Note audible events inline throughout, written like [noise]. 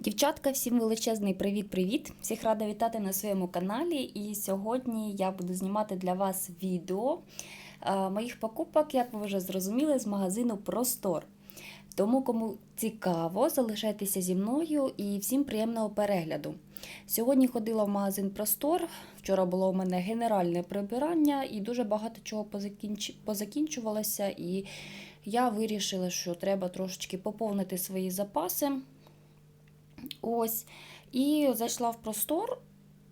Дівчатка, всім величезний привіт-привіт! Всіх рада вітати на своєму каналі. І сьогодні я буду знімати для вас відео е, моїх покупок, як ви вже зрозуміли, з магазину Простор. Тому, кому цікаво, залишайтеся зі мною і всім приємного перегляду. Сьогодні ходила в магазин Простор. Вчора було у мене генеральне прибирання і дуже багато чого позакінч... позакінчувалося. І я вирішила, що треба трошечки поповнити свої запаси. Ось. І зайшла в простор,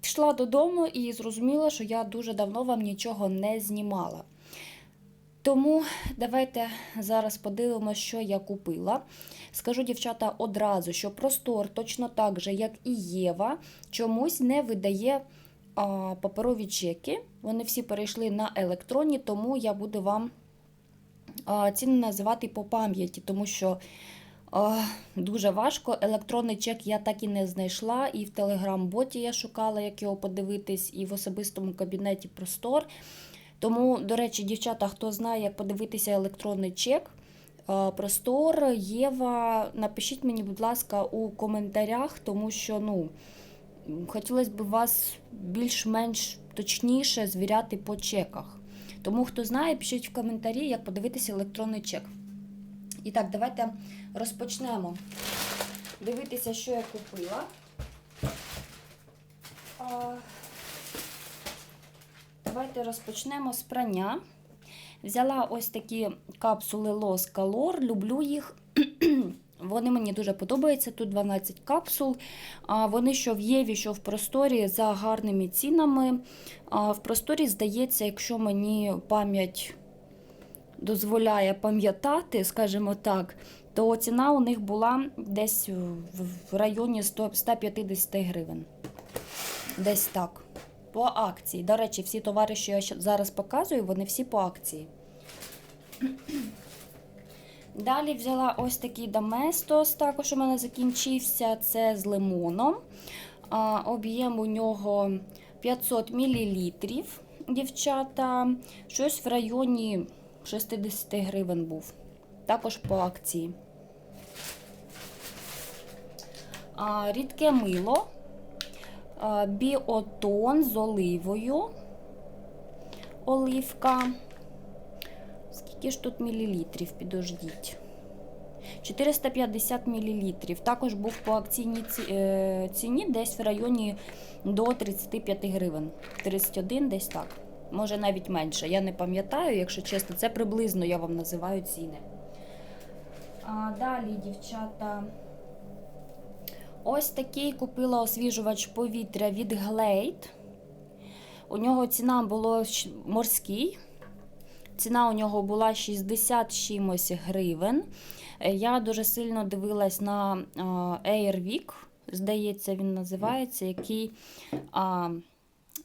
пішла додому і зрозуміла, що я дуже давно вам нічого не знімала. Тому давайте зараз подивимося, що я купила. Скажу, дівчата, одразу, що простор, точно так же, як і Єва, чомусь не видає а, паперові чеки. Вони всі перейшли на електронні, тому я буду вам ціни називати по пам'яті, тому що. О, дуже важко. Електронний чек я так і не знайшла. І в телеграм-боті я шукала, як його подивитись, і в особистому кабінеті простор. Тому, до речі, дівчата, хто знає, як подивитися електронний чек, простор, Єва, напишіть мені, будь ласка, у коментарях, тому що ну, хотілося б вас більш-менш точніше звіряти по чеках. Тому, хто знає, пишіть в коментарі, як подивитися електронний чек. І так, давайте розпочнемо дивитися, що я купила. Давайте розпочнемо з прання. Взяла ось такі капсули Lost Color, люблю їх. [clears throat] Вони мені дуже подобаються. Тут 12 капсул. Вони що в Єві, що в просторі за гарними цінами. В просторі, здається, якщо мені пам'ять дозволяє пам'ятати, скажімо так, то ціна у них була десь в районі 100, 150 гривень. Десь так. По акції. До речі, всі товари, що я зараз показую, вони всі по акції. [clears throat] Далі взяла ось такий Доместос, також у мене закінчився. Це з лимоном. Об'єм у нього 500 мл. Дівчата, щось в районі 60 гривень був. Також по акції. А, Рідке мило, а, біотон з оливою. Оливка. Скільки ж тут мілілітрів, підождіть. 450 мл. Також був по акційній е, ціні десь в районі до 35 гривень. 31 десь так. Може навіть менше. Я не пам'ятаю, якщо чесно, це приблизно я вам називаю ціни. А, Далі, дівчата, ось такий купила освіжувач повітря від Glade. У нього ціна була морський. Ціна у нього була 60 чимось гривень. Я дуже сильно дивилась на Airwick, здається, він називається, який.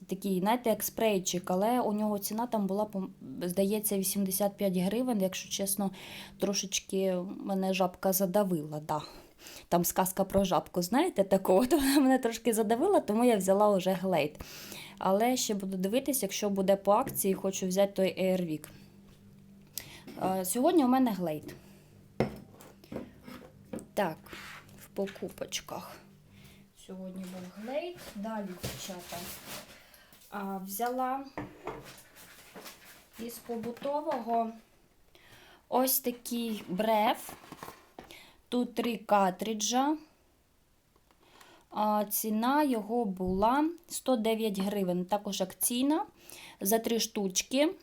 Такий, знаєте, як спрейчик, але у нього ціна там була, здається, 85 гривень. Якщо чесно, трошечки мене жабка задавила. Да. Там сказка про жабку, знаєте, такого, то вона мене трошки задавила, тому я взяла вже глейд. Але ще буду дивитися, якщо буде по акції, хочу взяти той Airwick. Сьогодні у мене глейд. Так, в покупочках. Сьогодні був глейд. Далі, дівчата взяла із побутового ось такий бреф. Тут три картриджа. Ціна його була 109 гривень. Також акційна за три штучки.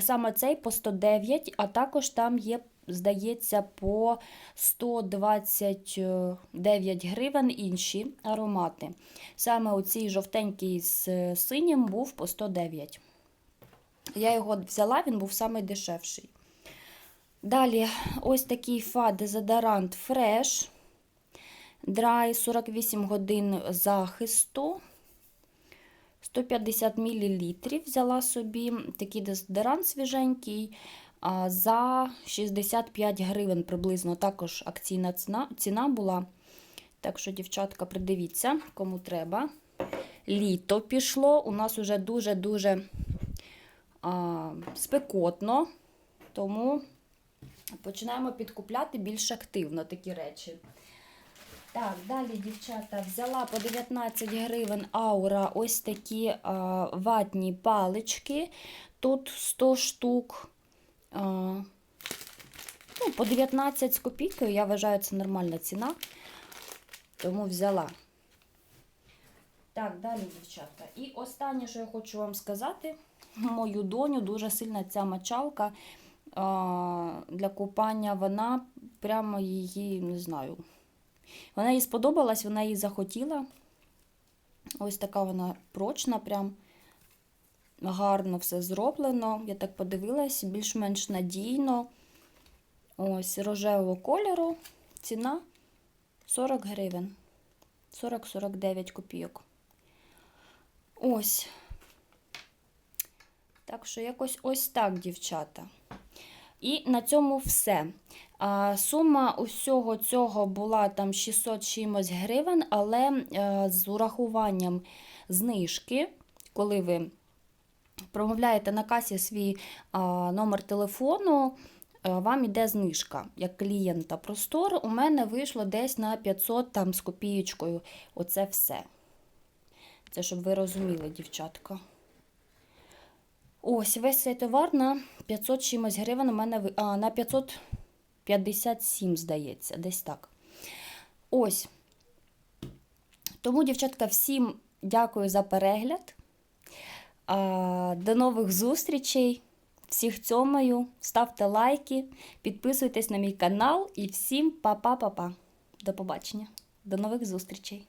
Саме цей по 109, а також там є, здається, по 129 гривень інші аромати. Саме оцей жовтенький з синім був по 109. Я його взяла, він був самий дешевший. Далі, ось такий фа дезодорант Fresh. Dry 48 годин захисту. 150 мл взяла собі такий дезодорант свіженький за 65 гривень приблизно. Також акційна ціна, ціна була. Так що, дівчатка, придивіться, кому треба. Літо пішло. У нас вже дуже-дуже спекотно, тому починаємо підкупляти більш активно такі речі. Так, далі, дівчата, взяла по 19 гривень аура ось такі а, ватні палички. Тут 100 штук. А, ну, по 19 з копійкою, я вважаю, це нормальна ціна. Тому взяла. Так, далі, дівчата. І останнє, що я хочу вам сказати, мою доню дуже сильна ця мочалка а, для купання. Вона прямо її, не знаю. Вона їй сподобалась, вона її захотіла. Ось така вона прочна, прям гарно все зроблено. Я так подивилась, більш-менш надійно. Ось рожевого кольору. Ціна 40 гривень. 40-49 копійок. Ось. Так що якось ось так, дівчата. І на цьому все. А, Сума усього цього була там 600 чимось гривень, але е, з урахуванням знижки, коли ви промовляєте на касі свій а, номер телефону, е, вам іде знижка як клієнта простор. У мене вийшло десь на 500 там з копієчкою. Оце все. Це щоб ви розуміли, дівчатка. Ось весь цей товар на 500 чимось гривень у мене а, на 557, здається, десь так. Ось. Тому, дівчатка, всім дякую за перегляд. До нових зустрічей. Всіх цьомаю. Ставте лайки, підписуйтесь на мій канал і всім па-па-па-па. До побачення. До нових зустрічей.